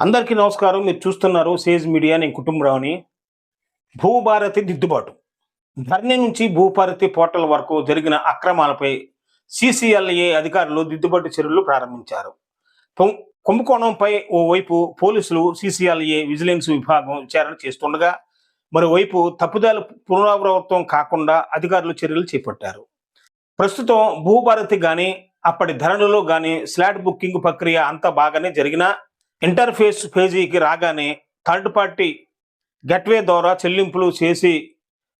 అందరికీ నమస్కారం. మీరు చూస్తున్నారు సేజ్ మీడియా. నేను కుటుంబరావుని. భూభారతి దిద్దుబాటు. ధర్ని నుంచి భూభారతి పోర్టల్ వరకు జరిగిన అక్రమాలపై సిసిఎల్ఏ అధికారులు దిద్దుబాటు చర్యలు ప్రారంభించారు. కుంభకోణంపై ఓవైపు పోలీసులు సిసిఎల్ఏ విజిలెన్స్ విభాగం విచారణ చేస్తుండగా మరోవైపు తప్పుదాలు పునరావృతం కాకుండా అధికారులు చర్యలు చేపట్టారు. ప్రస్తుతం భూభారతి కానీ అప్పటి ధరలలో కానీ స్లాట్ బుకింగ్ ప్రక్రియ అంతా బాగానే జరిగినా ఇంటర్ఫేస్ పేజీకి రాగానే థర్డ్ పార్టీ గెట్వే ద్వారా చెల్లింపులు చేసి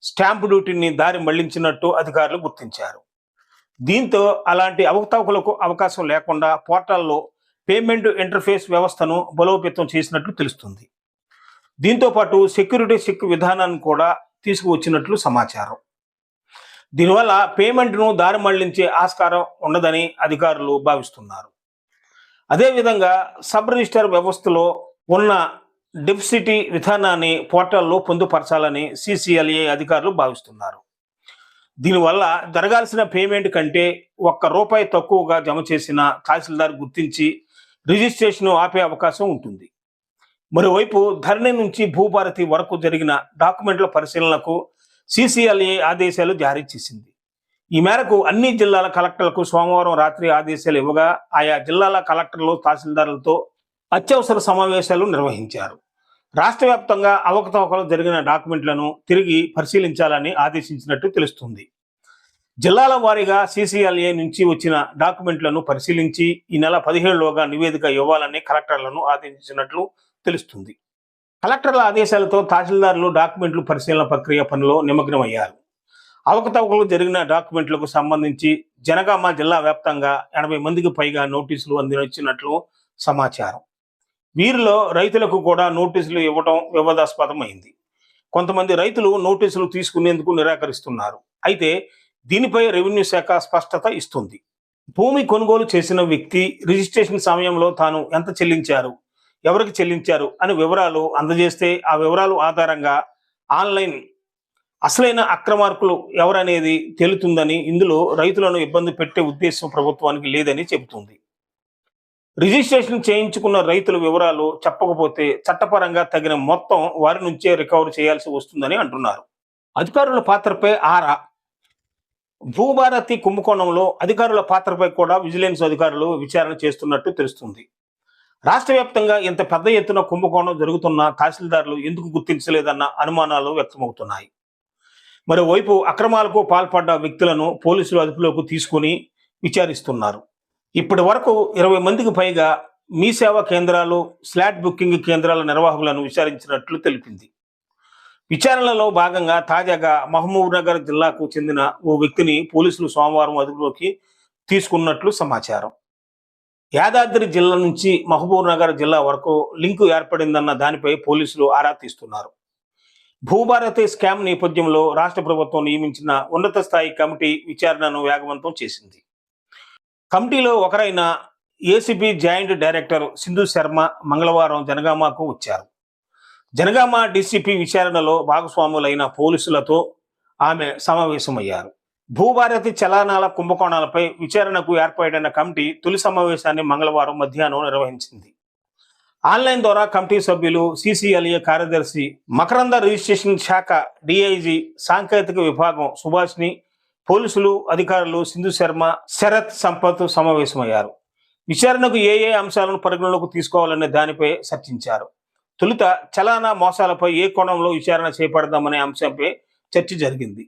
స్టాంప్ డ్యూటీని దారి మళ్ళించినట్టు అధికారులు గుర్తించారు. దీంతో అలాంటి అవకతవకలకు అవకాశం లేకుండా పోర్టల్లో పేమెంట్ ఇంటర్ఫేస్ వ్యవస్థను బలోపేతం చేసినట్లు తెలుస్తుంది. దీంతో పాటు సెక్యూరిటీ చెక్ విధానాన్ని కూడా తీసుకువచ్చినట్లు సమాచారం. దీనివల్ల పేమెంట్ను దారి మళ్ళించే ఆస్కారం ఉండదని అధికారులు భావిస్తున్నారు. అదేవిధంగా సబ్ రిజిస్టర్ వ్యవస్థలో ఉన్న డిప్సిటీ విధానాన్ని పోర్టల్లో పొందుపరచాలని సిసిఎల్ఏ అధికారులు భావిస్తున్నారు. దీనివల్ల జరగాల్సిన పేమెంట్ కంటే ఒక్క రూపాయి తక్కువగా జమ చేసిన తహసీల్దార్ గుర్తించి రిజిస్ట్రేషన్ ఆపే అవకాశం ఉంటుంది. మరోవైపు ధరణి నుంచి భూభారతి వరకు జరిగిన డాక్యుమెంట్ల పరిశీలనకు సిసిఎల్ఏ ఆదేశాలు జారీ చేసింది. ఈ మేరకు అన్ని జిల్లాల కలెక్టర్లకు సోమవారం రాత్రి ఆదేశాలు ఇవ్వగా ఆయా జిల్లాల కలెక్టర్లు తహసీల్దారులతో అత్యవసర సమావేశాలు నిర్వహించారు. రాష్ట్ర వ్యాప్తంగా అవకతవకలు జరిగిన డాక్యుమెంట్లను తిరిగి పరిశీలించాలని ఆదేశించినట్టు తెలుస్తుంది. జిల్లాల వారీగా సీసీఎల్ఏ నుంచి వచ్చిన డాక్యుమెంట్లను పరిశీలించి ఈ నెల పదిహేడులోగా నివేదిక ఇవ్వాలని కలెక్టర్లను ఆదేశించినట్లు తెలుస్తుంది. కలెక్టర్ల ఆదేశాలతో తహసీల్దారులు డాక్యుమెంట్లు పరిశీలన ప్రక్రియ పనిలో నిమగ్నమయ్యారు. అవకతవకలు జరిగిన డాక్యుమెంట్లకు సంబంధించి జనగామ జిల్లా వ్యాప్తంగా ఎనభై మందికి పైగా నోటీసులు అందించినట్లు సమాచారం. వీరిలో రైతులకు కూడా నోటీసులు ఇవ్వటం వివాదాస్పదమైంది. కొంతమంది రైతులు నోటీసులు తీసుకునేందుకు నిరాకరిస్తున్నారు. అయితే దీనిపై రెవెన్యూ శాఖ స్పష్టత ఇస్తుంది. భూమి కొనుగోలు చేసిన వ్యక్తి రిజిస్ట్రేషన్ సమయంలో తాను ఎంత చెల్లించారు ఎవరికి చెల్లించారు అని వివరాలు అందజేస్తే ఆ వివరాలు ఆధారంగా ఆన్లైన్ అసలైన అక్రమార్కులు ఎవరనేది తేలుతుందని ఇందులో రైతులను ఇబ్బంది పెట్టే ఉద్దేశం ప్రభుత్వానికి లేదని చెబుతుంది. రిజిస్ట్రేషన్ చేయించుకున్న రైతుల వివరాలు చెప్పకపోతే చట్టపరంగా తగిన మొత్తం వారి నుంచే రికవర్ చేయాల్సి వస్తుందని అంటున్నారు. అధికారుల పాత్రపై ఆరా. భూభారతి కుంభకోణంలో అధికారుల పాత్రపై కూడా విజిలెన్స్ అధికారులు విచారణ చేస్తున్నట్టు తెలుస్తుంది. రాష్ట్ర వ్యాప్తంగా ఇంత పెద్ద ఎత్తున కుంభకోణం జరుగుతున్న తహసీల్దారులు ఎందుకు గుర్తించలేదన్న అనుమానాలు వ్యక్తమవుతున్నాయి. మరోవైపు అక్రమాలకు పాల్పడ్డ వ్యక్తులను పోలీసులు అదుపులోకి తీసుకుని విచారిస్తున్నారు. ఇప్పటి వరకు ఇరవై మందికి పైగా మీ సేవా కేంద్రాలు స్లాట్ బుకింగ్ కేంద్రాల నిర్వాహకులను విచారించినట్లు తెలిపింది. విచారణలో భాగంగా తాజాగా మహబూబ్ నగర్ జిల్లాకు చెందిన ఓ వ్యక్తిని పోలీసులు సోమవారం అదుపులోకి తీసుకున్నట్లు సమాచారం. యాదాద్రి జిల్లా నుంచి మహబూబ్ నగర్ జిల్లా వరకు లింకు ఏర్పడిందన్న దానిపై పోలీసులు ఆరా తీస్తున్నారు. భూభారతి స్కామ్ నేపథ్యంలో రాష్ట్ర ప్రభుత్వం నియమించిన ఉన్నత స్థాయి కమిటీ విచారణను వేగవంతం చేసింది. కమిటీలో ఒకరైన ACB joint director Sindhu Sharma మంగళవారం జనగామకు వచ్చారు. జనగామ డీసీపీ విచారణలో భాగస్వాములైన పోలీసులతో ఆమె సమావేశమయ్యారు. భూభారతి చలానాల కుంభకోణాలపై విచారణకు ఏర్పాటైన కమిటీ తొలి సమావేశాన్ని మంగళవారం మధ్యాహ్నం నిర్వహించింది. ఆన్లైన్ ద్వారా కమిటీ సభ్యులు సిసిఎల్ఏ కార్యదర్శి మకరంద రిజిస్ట్రేషన్ శాఖ డిఐజీ సాంకేతిక విభాగం సుభాష్ని పోలీసులు అధికారులు సింధు శర్మ శరత్ సంపత్ సమావేశమయ్యారు. విచారణకు ఏ ఏ అంశాలను పరిగణలోకి తీసుకోవాలనే దానిపై చర్చించారు. తొలుత చలానా మోసాలపై ఏ కోణంలో విచారణ చేపడదామనే అంశంపై చర్చ జరిగింది.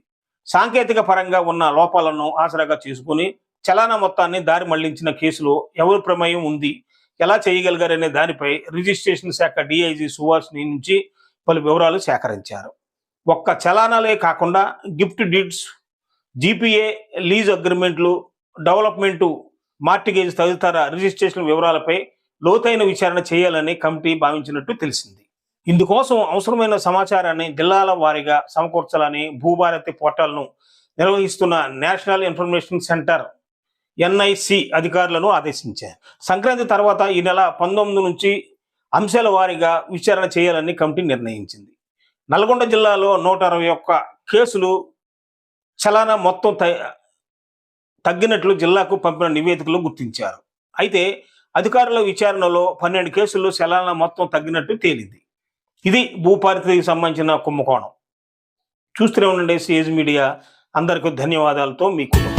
సాంకేతిక పరంగా ఉన్న లోపాలను ఆసరాగా చేసుకుని చలానా మొత్తాన్ని దారి మళ్ళించిన కేసులో ఎవరి ప్రమేయం ఉంది? ఎలా చేయగలిగారనే దానిపై రిజిస్ట్రేషన్ శాఖ డిఐజీ సుభాష్ని నుంచి పలు వివరాలు సేకరించారు. ఒక్క చలానాలే కాకుండా గిఫ్ట్ డీడ్స్ జీపీఏ లీజ్ అగ్రిమెంట్లు డెవలప్మెంటు మార్టిగేజ్ తదితర రిజిస్ట్రేషన్ వివరాలపై లోతైన విచారణ చేయాలని కమిటీ భావించినట్టు తెలిసింది. ఇందుకోసం అవసరమైన సమాచారాన్ని జిల్లాల వారీగా సమకూర్చాలని భూభారతి పోర్టల్ను నిర్వహిస్తున్న నేషనల్ ఇన్ఫర్మేషన్ సెంటర్ ఎన్ఐసి అధికారులను ఆదేశించారు. సంక్రాంతి తర్వాత ఈ నెల పంతొమ్మిది నుంచి అంశాల వారీగా విచారణ చేయాలని కమిటీ నిర్ణయించింది. నల్గొండ జిల్లాలో నూట అరవై ఒక్క కేసులు చలానా మొత్తం త- తగ్గినట్లు జిల్లాకు పంపిన నివేదికలు గుర్తించారు. అయితే అధికారుల విచారణలో పన్నెండు కేసుల్లో చలానా మొత్తం తగ్గినట్టు తేలింది. ఇది భూపారతికి సంబంధించిన కుంభకోణం. చూస్తూనే ఉండండి సిఎస్ మీడియా. అందరికీ ధన్యవాదాలతో మీ కుటుంబం.